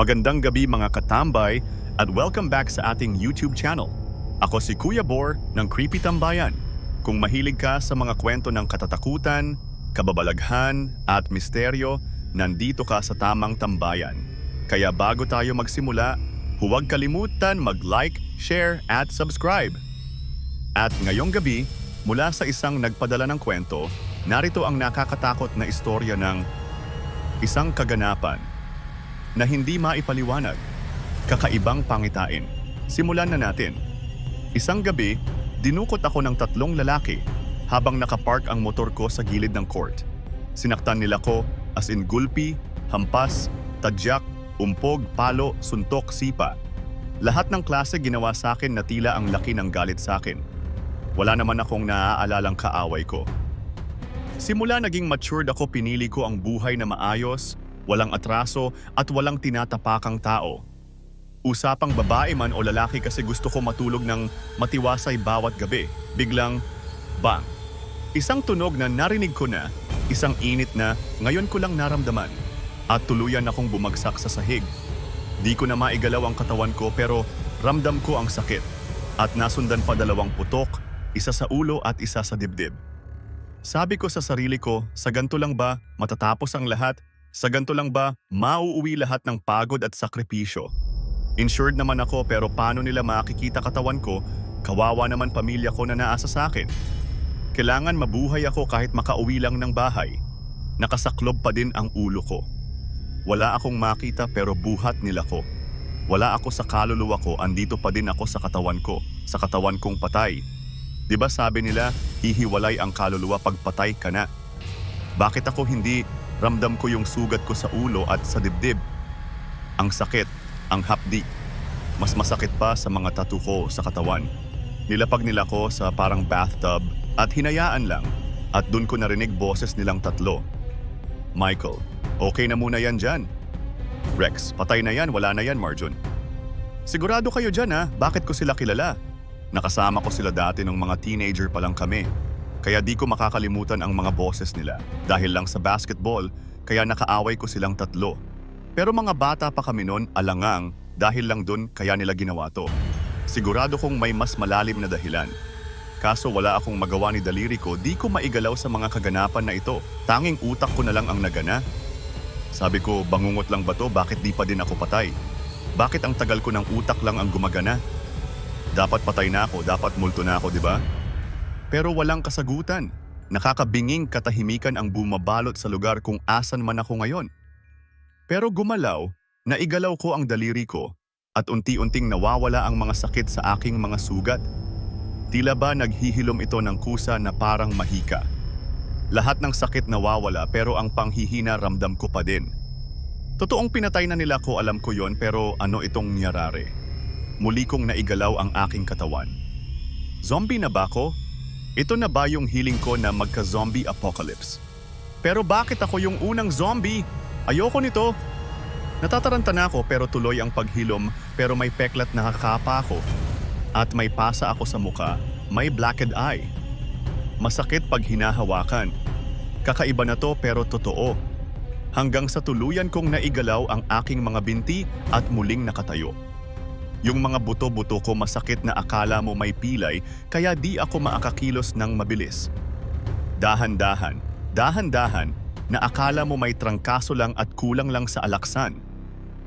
Magandang gabi mga katambay at welcome back sa ating YouTube channel. Ako si Kuya Bor ng Creepy Tambayan. Kung mahilig ka sa mga kwento ng katatakutan, kababalaghan at misteryo, nandito ka sa tamang tambayan. Kaya bago tayo magsimula, huwag kalimutan mag-like, share at subscribe. At ngayong gabi, mula sa isang nagpadala ng kwento, narito ang nakakatakot na istorya ng isang kaganapan na hindi maipaliwanag. Kakaibang pangitain. Simulan na natin. Isang gabi, dinukot ako ng tatlong lalaki habang nakapark ang motor ko sa gilid ng court. Sinaktan nila ko as in gulpi, hampas, tadyak, umpog, palo, suntok, sipa. Lahat ng klase ginawa sa akin na tila ang laki ng galit sa akin. Wala naman akong naaalalang kaaway ko. Simula naging matured ako pinili ko ang buhay na maayos, walang atraso at walang tinatapakang tao. Usapang babae man o lalaki kasi gusto ko matulog ng matiwasay bawat gabi. Biglang, bang! Isang tunog na narinig ko na, isang init na ngayon ko lang naramdaman. At tuluyan akong bumagsak sa sahig. Di ko na maigalaw ang katawan ko pero ramdam ko ang sakit. At nasundan pa dalawang putok, isa sa ulo at isa sa dibdib. Sabi ko sa sarili ko, sa ganito lang ba matatapos ang lahat? Sa ganito lang ba mauuwi lahat ng pagod at sakripisyo? Insured naman ako pero paano nila makikita katawan ko? Kawawa naman pamilya ko na naasa sa akin. Kailangan mabuhay ako kahit makauwi lang ng bahay. Nakasaklob pa din ang ulo ko. Wala akong makita pero buhat nila ko. Wala ako sa kaluluwa ko, andito pa din ako sa katawan ko, sa katawan kong patay. 'Di ba sabi nila, hihiwalay ang kaluluwa pag patay ka na? Bakit ako hindi ramdam ko yung sugat ko sa ulo at sa dibdib? Ang sakit, ang hapdi. Mas masakit pa sa mga tattoo ko sa katawan. Nilapag nila ko sa parang bathtub at hinayaan lang at dun ko narinig boses nilang tatlo. Michael, okay na muna yan dyan. Rex, patay na yan, wala na yan, Marjun. Sigurado kayo dyan ha, bakit ko sila kilala? Nakasama ko sila dati nung mga teenager pa lang kami. Kaya di ko makakalimutan ang mga boses nila. Dahil lang sa basketball, kaya nakaaway ko silang tatlo. Pero mga bata pa kami noon alangang dahil lang dun kaya nila ginawa to. Sigurado kong may mas malalim na dahilan. Kaso wala akong magawa ni daliri ko, di ko maigalaw sa mga kaganapan na ito. Tanging utak ko na lang ang nagana. Sabi ko, bangungot lang ba to? Bakit di pa din ako patay? Bakit ang tagal ko ng utak lang ang gumagana? Dapat patay na ako, dapat multo na ako, di ba? Pero walang kasagutan. Nakakabinging katahimikan ang bumabalot sa lugar kung asan man ako ngayon. Pero gumalaw, naigalaw ko ang daliri ko at unti-unting nawawala ang mga sakit sa aking mga sugat. Tila ba naghihilom ito ng kusa na parang mahika. Lahat ng sakit nawawala pero ang panghihina ramdam ko pa din. Totoong pinatay na nila ko alam ko yon pero ano itong niyarare? Muli kong naigalaw ang aking katawan. Zombie na ba ako? Ito na ba yung healing ko na magka-zombie apocalypse? Pero bakit ako yung unang zombie? Ayoko nito. Natataranta na ako pero tuloy ang paghilom pero may peklat nakakapa ako. At may pasa ako sa muka, may blacked eye. Masakit pag hinahawakan. Kakaiba na to pero totoo. Hanggang sa tuluyan kong naigalaw ang aking mga binti at muling nakatayo. Yung mga buto-buto ko masakit na akala mo may pilay kaya di ako maakakilos ng mabilis. Dahan-dahan, dahan-dahan na akala mo may trangkaso lang at kulang lang sa alaksan.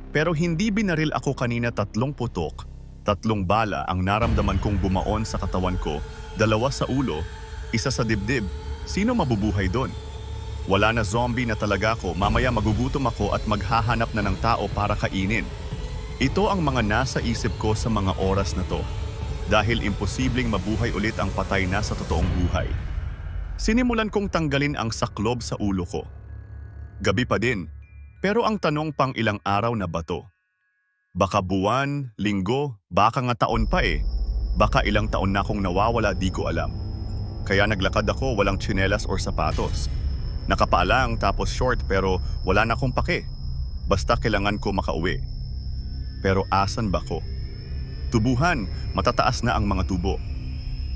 Pero hindi binaril ako kanina tatlong putok, tatlong bala ang naramdaman kong bumaon sa katawan ko, dalawa sa ulo, isa sa dibdib. Sino mabubuhay doon? Wala na zombie na talaga ako, mamaya magugutom ako at maghahanap na ng tao para kainin. Ito ang mga nasa isip ko sa mga oras na to. Dahil imposibleng mabuhay ulit ang patay na sa totoong buhay. Sinimulan kong tanggalin ang saklob sa ulo ko. Gabi pa din, pero ang tanong pang ilang araw na bato. Baka buwan, linggo, baka nga taon pa eh. Baka ilang taon na akong nawawala di ko alam. Kaya naglakad ako walang tsinelas or sapatos. Nakapaalang tapos short pero wala na akong pake. Basta kailangan ko makauwi. Pero asan ba ko? Tubuhan, matataas na ang mga tubo.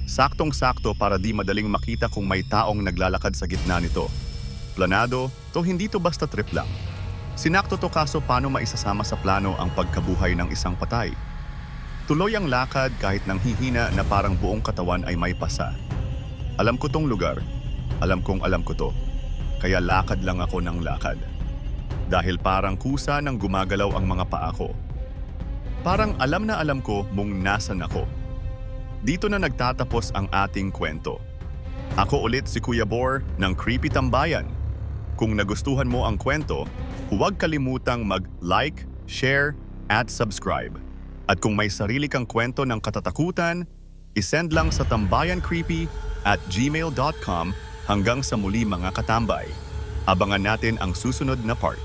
Saktong-sakto para di madaling makita kung may taong naglalakad sa gitna nito. Planado, to hindi to basta trip lang. Sinakto to kaso paano maisasama sa plano ang pagkabuhay ng isang patay. Tuloy ang lakad kahit nang hihina na parang buong katawan ay may pasa. Alam ko tong lugar. Alam kong alam ko to. Kaya lakad lang ako ng lakad. Dahil parang kusa nang gumagalaw ang mga paa ko. Parang alam na alam ko mong nasan ako. Dito na nagtatapos ang ating kwento. Ako ulit si Kuya Bor ng Creepy Tambayan. Kung nagustuhan mo ang kwento, huwag kalimutang mag-like, share, at subscribe. At kung may sarili kang kwento ng katatakutan, isend lang sa tambayancreepy at gmail.com hanggang sa muli mga katambay. Abangan natin ang susunod na part.